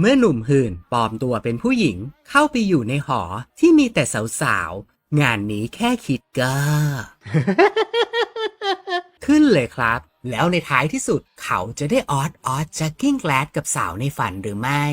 เมื่อหนุ่มหื่นปลอมตัวเป็นผู้หญิงเข้าไปอยู่ในหอที่มีแต่สาวๆ งานนี้แค่คิดก็ ขึ้นเลยครับ แล้วในท้ายที่สุดเขาจะได้ออดออดจักกิ้งแกลดกับสาวในฝันหรือไม่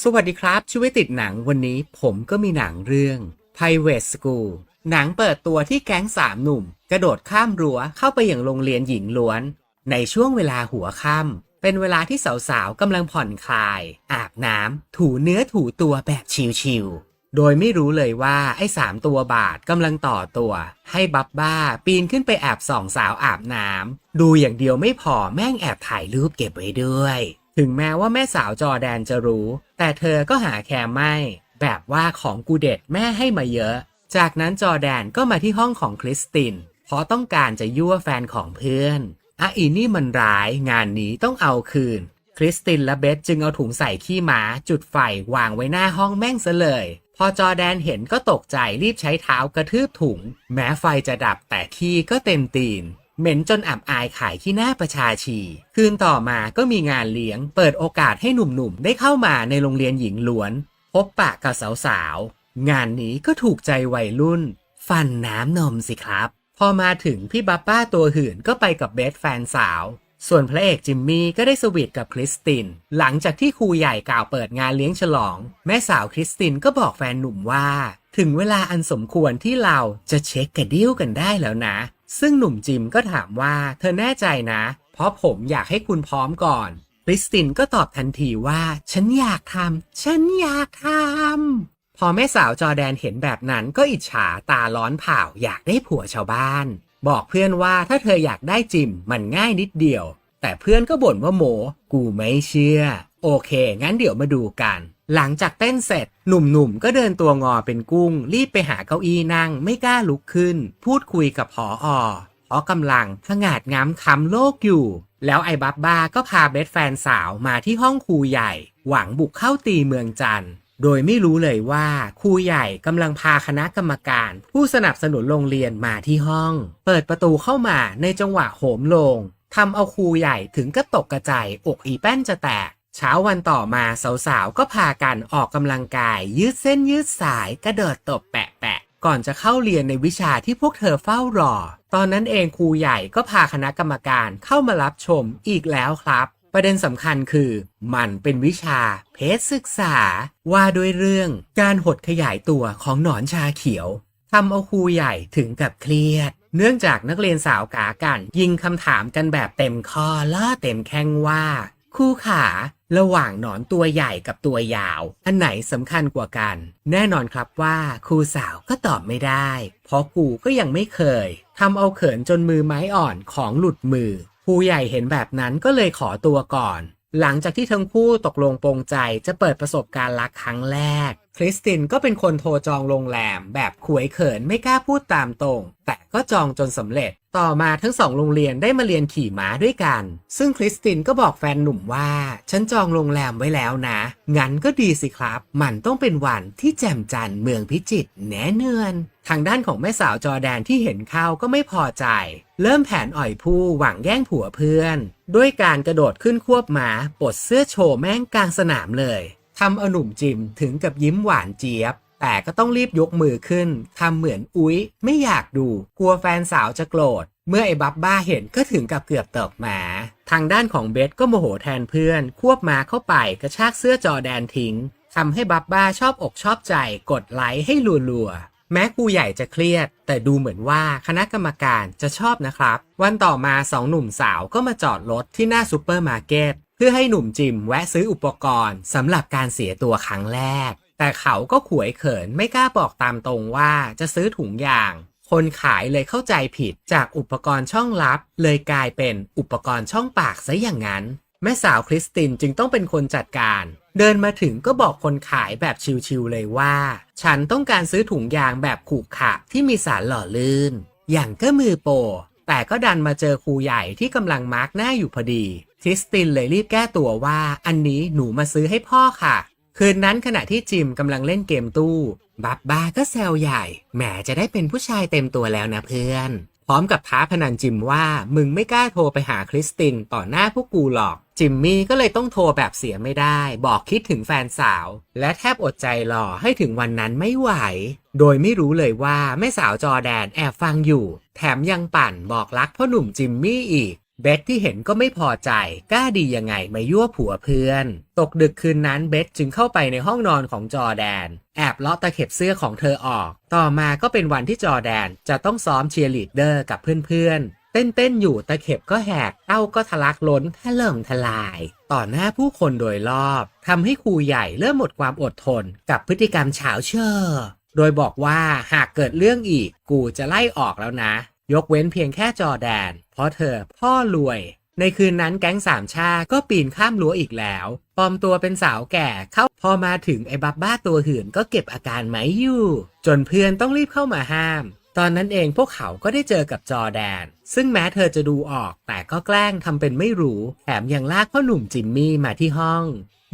สวัสดีครับช่วยติดหนังวันนี้ผมก็มีหนังเรื่อง Private School หนังเปิดตัวที่แก๊งสามหนุ่ม กระโดดข้ามรั้วเข้าไปอย่างโรงเรียนหญิงล้วน ในช่วงเวลาหัวค่ำ เป็นเวลาที่สาวๆกำลังผ่อนคลาย อาบน้ำถูเนื้อถูตัวแบบชิลๆโดยไม่รู้เลยว่าไอ้สามตัวบาทกำลังต่อตัว ให้บับบ้าปีนขึ้นไปแอบส่องสาวอาบน้ำดูอย่างเดียวไม่พอแม่งแอบถ่ายรูปเก็บไว้ด้วย ถึงแม้ว่าแม่สาวจอแดนจะรู้ แต่เธอก็หาแคร์ไม่ แบบว่าของกูเด็ดแม่ให้มาเยอะ จากนั้นจอแดนก็มาที่ห้องของคริสตินเพราะต้องการจะยั่วแฟนของเพื่อน อะอีนี่มันร้ายงานนี้ต้องเอาคืน คริสตินและเบธจึงเอาถุงใส่ขี้หมา จุดไฟวางไว้หน้าห้องแม่งซะเลย พอจอแดนเห็นก็ตกใจรีบใช้เท้ากระทืบถุง แม้ไฟจะดับแต่ขี้ก็เต็มตีน เหม็นจนอับอายขายที่หน้าประชาชี คืนต่อมาก็มีงานเลี้ยง เปิดโอกาสให้หนุ่มๆ ได้เข้ามาในโรงเรียนหญิงล้วน พบปะกับสาวๆงานนี้ก็ถูกใจวัยรุ่น ฟันน้ำนมสิครับ พอมาถึงพี่บับบ้าตัวหื่นก็ไปกับเบสแฟนสาว ส่วนพระเอกจิมมี่ก็ได้สวีทกับคริสติน หลังจากที่ครูใหญ่กล่าวเปิดงานเลี้ยงฉลอง แม่สาวคริสตินก็บอกแฟนหนุ่มว่า ถึงเวลาอันสมควรที่เราจะเช็คกระดิ้วกันได้แล้วนะ ซึ่งหนุ่มจิมก็ถามว่าเธอแน่ใจนะ เพราะผมอยากให้คุณพร้อมก่อนคริสตินก็ตอบทันทีว่า ฉันอยากทำฉันอยากทำ พอแม่สาวจอแดนเห็นแบบนั้นก็อิจฉาตาร้อนเผาอยากได้ผัวชาวบ้าน บอกเพื่อนว่าถ้าเธออยากได้จิมมันง่ายนิดเดียว แต่เพื่อนก็บ่นว่าโมกูไม่เชื่อ โอเค งั้นเดี๋ยวมาดูกัน หลังจากเต้นเสร็จ หนุ่มๆก็เดินตัวงอเป็นกุ้ง รีบไปหาเก้าอี้นั่งไม่กล้าลุกขึ้น พูดคุยกับพออเพราะกำลังผงาดง้ำคำโลกอยู่ แล้วไอ้บับบ้าก็พาเบสแฟนสาวมาที่ห้องครูใหญ่ หวังบุกเข้าตีเมืองจันทร์ โดยไม่รู้เลยว่าครูใหญ่กำลังพาคณะกรรมการ ผู้สนับสนุนโรงเรียนมาที่ห้อง เปิดประตูเข้ามาในจังหวะโหมโลงทำเอาครูใหญ่ถึงก็ตกกระจายอกอีแป้นจะแตก เช้าวันต่อมาสาวๆก็พากันออกกำลังกาย ยืดเส้นยืดสายกระโดดตบแปะแปะก่อนจะเข้าเรียนในวิชาที่พวกเธอเฝ้ารอ ตอนนั้นเองครูใหญ่ก็พาคณะกรรมการเข้ามารับชมอีกแล้วครับ ประเด็นสำคัญคือมันเป็นวิชาเพศศึกษา ว่าด้วยเรื่องการหดขยายตัวของหนอนชาเขียวทำเอาครูใหญ่ถึงกับเครียด เนื่องจากนักเรียนสาวกากัน ยิงคำถามกันแบบเต็มข้อล่อเต็มแข้งว่าครูขาระหว่างหนอนตัวใหญ่กับตัวยาว อันไหนสำคัญกว่ากัน แน่นอนครับว่าครูสาวก็ตอบไม่ได้ เพราะกูก็ยังไม่เคยทำเอาเขินจนมือไม้อ่อนของหลุดมือ ผู้ใหญ่เห็นแบบนั้นก็เลยขอตัวก่อน หลังจากที่ทั้งคู่ตกลงปรงใจจะเปิดประสบการณ์รักครั้งแรก คริสตินก็เป็นคนโทรจองโรงแรมแบบขวยเขินไม่กล้าพูดตามตรง แต่ก็จองจนสำเร็จ ต่อมาทั้งสองโรงเรียนได้มาเรียนขี่ม้าด้วยกัน ซึ่งคริสตินก็บอกแฟนหนุ่มว่า ฉันจองโรงแรมไว้แล้วนะ งั้นก็ดีสิครับ มันต้องเป็นวันที่แจ่มจันทร์เมืองพิจิตรแน่เนือน ทางด้านของแม่สาวจอแดนที่เห็นเข้าก็ไม่พอใจ เริ่มแผนอ่อยผู้หวังแย่งผัวเพื่อน ด้วยการกระโดดขึ้นควบม้าปลดเสื้อโชว์แม่งกลางสนามเลย ทำเอาหนุ่มจิมถึงกับยิ้มหวานเจี๊ยบ แต่ก็ต้องรีบยกมือขึ้นทำเหมือนอุ๊ย ไม่อยากดู กลัวแฟนสาวจะโกรธ เมื่อไอ้บับบ้าเห็นก็ถึงกับเกือบตกหมา ทางด้านของเบสก็โมโหแทนเพื่อน ควบมาเข้าไปกระชากเสื้อจอแดนทิ้งทำให้บับบ้าชอบอกชอบใจกดไลค์ให้รัวๆแม้ครูใหญ่จะเครียด แต่ดูเหมือนว่าคณะกรรมการจะชอบนะครับ วันต่อมาสองหนุ่มสาวก็มาจอดรถที่หน้าซูเปอร์มาร์เก็ต เพื่อให้หนุ่มจิมแวะซื้ออุปกรณ์สำหรับการเสียตัวครั้งแรก แต่เขาก็ขวยเขินไม่กล้าบอกตามตรงว่าจะซื้อถุงยาง คนขายเลยเข้าใจผิดจากอุปกรณ์ช่องลับ เลยกลายเป็นอุปกรณ์ช่องปากซะอย่างนั้น แม่สาวคริสตินจึงต้องเป็นคนจัดการ เดินมาถึงก็บอกคนขายแบบชิวๆเลยว่า ฉันต้องการซื้อถุงยางแบบขูกขะที่มีสารหล่อลื่น อย่างก็มือโป แต่ก็ดันมาเจอครูใหญ่ที่กำลังมาร์กหน้าอยู่พอดีทริสตินเลยรีบแก้ตัวว่าอันนี้หนูมาซื้อให้พ่อค่ะ คืนนั้นขณะที่จิมกำลังเล่นเกมตู้ บับบ้าก็แซวใหญ่ แหมจะได้เป็นผู้ชายเต็มตัวแล้วนะเพื่อน พร้อมกับท้าพนันจิมว่ามึงไม่กล้าโทรไปหาคริสตินต่อหน้าพวกกูหรอก จิมมี่ก็เลยต้องโทรแบบเสียไม่ได้ บอกคิดถึงแฟนสาว และแทบอดใจรอให้ถึงวันนั้นไม่ไหว โดยไม่รู้เลยว่าแม่สาวจอแดนแอบฟังอยู่ แถมยังปั่นบอกรักพ่อหนุ่มจิมมี่อีก เบสที่เห็นก็ไม่พอใจ กล้าดียังไงมายั่วผัวเพื่อน ตกดึกคืนนั้นเบสจึงเข้าไปในห้องนอนของจอแดน แอบเลาะตะเข็บเสื้อของเธอออก ต่อมาก็เป็นวันที่จอแดนจะต้องซ้อมเชียร์ลีดเดอร์กับเพื่อนๆ เต้นๆ อยู่ตะเข็บก็แหกเต้าก็ทะลักล้นถล่มทลาย ต่อหน้าผู้คนโดยรอบทำให้ครูใหญ่เริ่มหมดความอดทน กับพฤติกรรมเฉาเช่อโดยบอกว่าหากเกิดเรื่องอีกกูจะไล่ออกแล้วนะ ยกเว้นเพียงแค่จอแดน เพราะเธอพ่อรวย ในคืนนั้นแก๊งสามชาก็ปีนข้ามรั้วอีกแล้วปลอมตัวเป็นสาวแก่เข้าพอมาถึงไอ้บับบ้าตัวหื่นก็เก็บอาการไหมอยู่ จนเพื่อนต้องรีบเข้ามาห้าม ตอนนั้นเองพวกเขาก็ได้เจอกับจอแดน ซึ่งแม้เธอจะดูออกแต่ก็แกล้งทำเป็นไม่รู้แถมยังลากพ่อหนุ่มจิมมี่มาที่ห้อง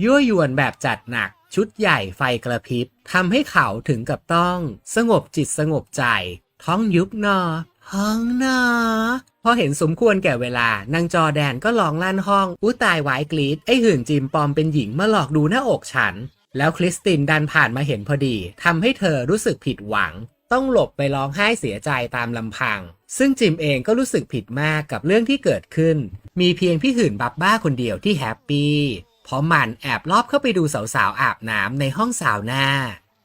ยั่วยวนแบบจัดหนักชุดใหญ่ไฟกระพริบทำให้เขาถึงกับต้อง สงบจิตสงบใจ ท้องยุบนอ ห้องนอพอเห็นสมควรแก่เวลานางจอแดนก็ลองลั่นห้องอู้ตายวายกรีดไอ้หื่นจิมปลอมเป็นหญิงมาหลอกดูหน้าอกฉัน แล้วคริสตินดันผ่านมาเห็นพอดีทำให้เธอรู้สึกผิดหวัง ต้องหลบไปร้องไห้เสียใจตามลำพัง ซึ่งจิมเองก็รู้สึกผิดมากกับเรื่องที่เกิดขึ้น มีเพียงพี่หื่นบับบ้าคนเดียวที่แฮปปี้เพราะมันแอบลอบเข้าไปดูสาวๆอาบน้ำในห้องสาวหน้า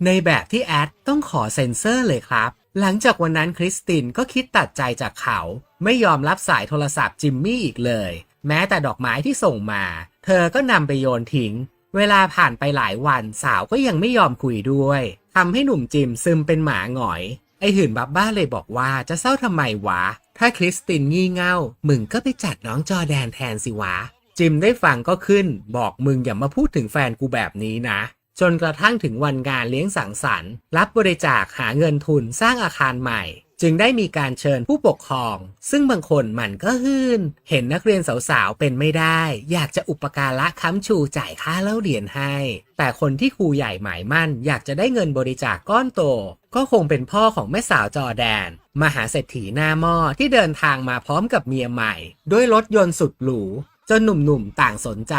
ในแบบที่แอดต้องขอเซ็นเซอร์เลยครับ หลังจากวันนั้นคริสตินก็คิดตัดใจจากเขา ไม่ยอมรับสายโทรศัพท์จิมมี่อีกเลย แม้แต่ดอกไม้ที่ส่งมา เธอก็นำไปโยนทิ้ง เวลาผ่านไปหลายวันสาวก็ยังไม่ยอมคุยด้วยทำให้หนุ่มจิมซึมเป็นหมาหงอย ไอหื่นบับบ้าเลยบอกว่าจะเศร้าทำไมวะ ถ้าคริสตินงี่เง่า มึงก็ไปจัดน้องจอแดนแทนสิวะ จิมได้ฟังก็ขึ้น บอกมึงอย่ามาพูดถึงแฟนกูแบบนี้นะ จนกระทั่งถึงวันงานเลี้ยงสังสรรค์ รับบริจาคหาเงินทุนสร้างอาคารใหม่ จึงได้มีการเชิญผู้ปกครอง ซึ่งบางคนมันก็ฮืนเห็นนักเรียนสาวๆ เป็นไม่ได้ อยากจะอุปการะค้ำชูจ่ายค่าเล่าเรียนให้ แต่คนที่ครูใหญ่หมายมั่น อยากจะได้เงินบริจาคก้อนโต ก็คงเป็นพ่อของแม่สาวจอแดน มหาเศรษฐีหน้าหม้อที่เดินทางมาพร้อมกับเมียใหม่ ด้วยรถยนต์สุดหรู จนหนุ่มๆต่างสนใจ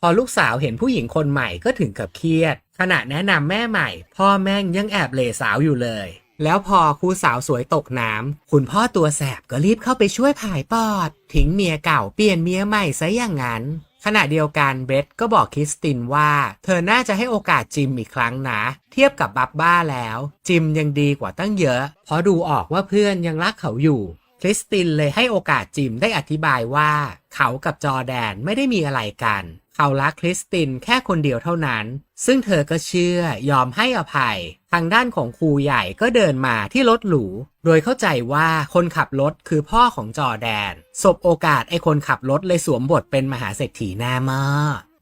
พอลูกสาวเห็นผู้หญิงคนใหม่ก็ถึงกับเครียด ขณะแนะนำแม่ใหม่ พ่อแม่งยังแอบเลสาวอยู่เลย แล้วพอครูสาวสวยตกน้ำคุณพ่อตัวแสบก็รีบเข้าไปช่วยผายปอด ทิ้งเมียเก่าเปลี่ยนเมียใหม่ซะอย่างนั้น ขณะเดียวกันเบสก็บอกคริสตินว่า เธอน่าจะให้โอกาสจิมอีกครั้งนะ เทียบกับบับบ้าแล้ว จิมยังดีกว่าตั้งเยอะ เพราะดูออกว่าเพื่อนยังรักเขาอยู่ คริสตินเลยให้โอกาสจิมได้อธิบายว่า เขากับจอแดนไม่ได้มีอะไรกัน เขารักคริสตินแค่คนเดียวเท่านั้น ซึ่งเธอก็เชื่อยอมให้อภัย ทางด้านของครูใหญ่ก็เดินมาที่รถหรู โดยเข้าใจว่าคนขับรถคือพ่อของจอแดน สบโอกาสไอ้คนขับรถเลยสวมบทเป็นมหาเศรษฐีหน้ามา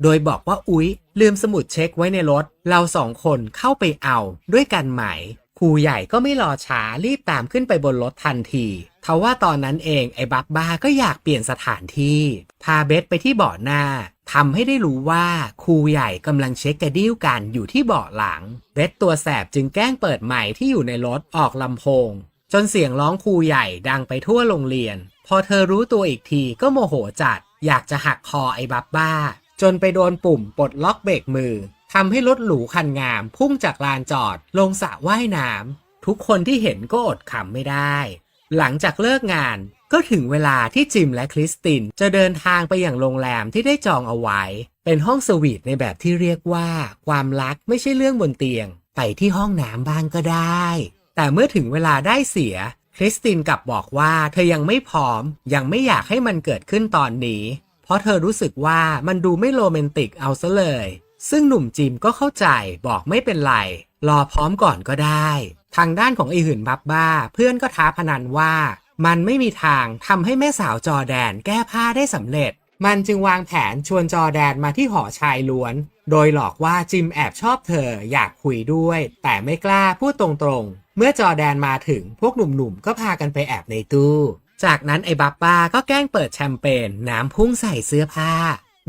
โดยบอกว่าอุ๊ย ลืมสมุดเช็คไว้ในรถ เราสองคนเข้าไปเอาด้วยกันไหมครูใหญ่ก็ไม่รอช้ารีบตามขึ้นไปบนรถทันที ทว่าตอนนั้นเองไอ้บับบ้าก็อยากเปลี่ยนสถานที่ พาเบสไปที่เบาะหน้าทำให้ได้รู้ว่าครูใหญ่กำลังเช็คกระดิ้วกันอยู่ที่เบาะหลัง เบสตัวแสบจึงแกล้งเปิดใหม่ที่อยู่ในรถออกลำโพง จนเสียงร้องครูใหญ่ดังไปทั่วโรงเรียน พอเธอรู้ตัวอีกทีก็โมโหจัด อยากจะหักคอไอ้บับบ้า จนไปโดนปุ่มปลดล็อกเบรกมือทำให้รถหรูคันงาม พุ่งจากลานจอด ลงสระว่ายน้ำทุกคนที่เห็นก็อดขำไม่ได้ หลังจากเลิกงานก็ถึงเวลาที่จิมและคริสตินจะเดินทางไปอย่างโรงแรมที่ได้จองเอาไว้ เป็นห้องสวีทในแบบที่เรียกว่า ความรักไม่ใช่เรื่องบนเตียง ไปที่ห้องน้ำบ้างก็ได้ แต่เมื่อถึงเวลาได้เสีย คริสตินกลับบอกว่าเธอยังไม่พร้อม ยังไม่อยากให้มันเกิดขึ้นตอนนี้ เพราะเธอรู้สึกว่ามันดูไม่โรแมนติกเอาซะเลย ซึ่งหนุ่มจิมก็เข้าใจบอกไม่เป็นไร รอพร้อมก่อนก็ได้ ทางด้านของไอหื่นบับบ้า เพื่อนก็ท้าพนันว่า มันไม่มีทางทำให้แม่สาวจอแดนแก้ผ้าได้สำเร็จ มันจึงวางแผนชวนจอแดนมาที่หอชายล้วน โดยหลอกว่าจิมแอบชอบเธออยากคุยด้วย แต่ไม่กล้าพูดตรงๆ เมื่อจอแดนมาถึงพวกหนุ่มๆ ก็พากันไปแอบในตู้ จากนั้นไอ้บับบ้าก็แกล้งเปิดแชมเปญน้ำพุ่งใส่เสื้อผ้า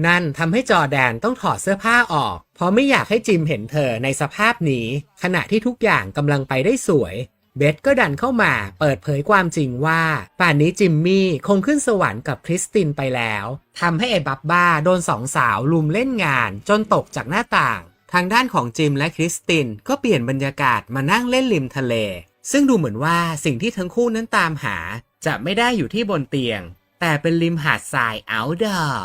นั่นทำให้จอแดนต้องถอดเสื้อผ้าออก เพราะไม่อยากให้จิมเห็นเธอในสภาพนี้ ขณะที่ทุกอย่างกำลังไปได้สวย เบธก็ดันเข้ามาเปิดเผยความจริงว่า ป่านนี้จิมมี่คงขึ้นสวรรค์กับคริสตินไปแล้วทำให้ไอ้บับบ้าโดนสองสาวลุมเล่นงานจนตกจากหน้าต่าง ทางด้านของจิมและคริสตินก็เปลี่ยนบรรยากาศมานั่งเล่นริมทะเล ซึ่งดูเหมือนว่าสิ่งที่ทั้งคู่นั้นตามหา จะไม่ได้อยู่ที่บนเตียง แต่เป็นริมหาดทราย outdoor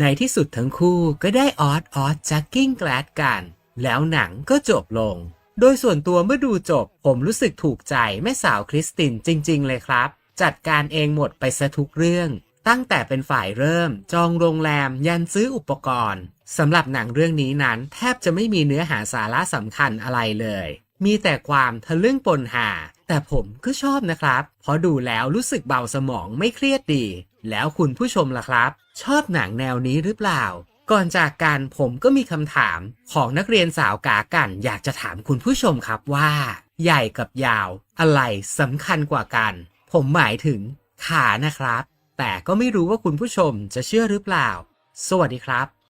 ในที่สุดทั้งคู่ก็ได้ออดออดจักกิ้งแกลดกัน แล้วหนังก็จบลง โดยส่วนตัวเมื่อดูจบ ผมรู้สึกถูกใจแม่สาวคริสตินจริง ๆ เลยครับ จัดการเองหมดไปซะทุกเรื่อง ตั้งแต่เป็นฝ่ายเริ่ม จองโรงแรมยันซื้ออุปกรณ์สำหรับหนังเรื่องนี้นั้น แทบจะไม่มีเนื้อหาสาระสำคัญอะไรเลย มีแต่ความทะลึ่งปนหา แต่ผมก็ชอบนะครับ เพราะดูแล้วรู้สึกเบาสมองไม่เครียดดี แล้วคุณผู้ชมล่ะครับ ชอบหนังแนวนี้หรือเปล่า ก่อนจากกันผมก็มีคำถามของนักเรียนสาวกากัน อยากจะถามคุณผู้ชมครับว่า ใหญ่กับยาว อะไรสำคัญกว่ากัน ผมหมายถึงขานะครับ แต่ก็ไม่รู้ว่าคุณผู้ชมจะเชื่อหรือเปล่า สวัสดีครับ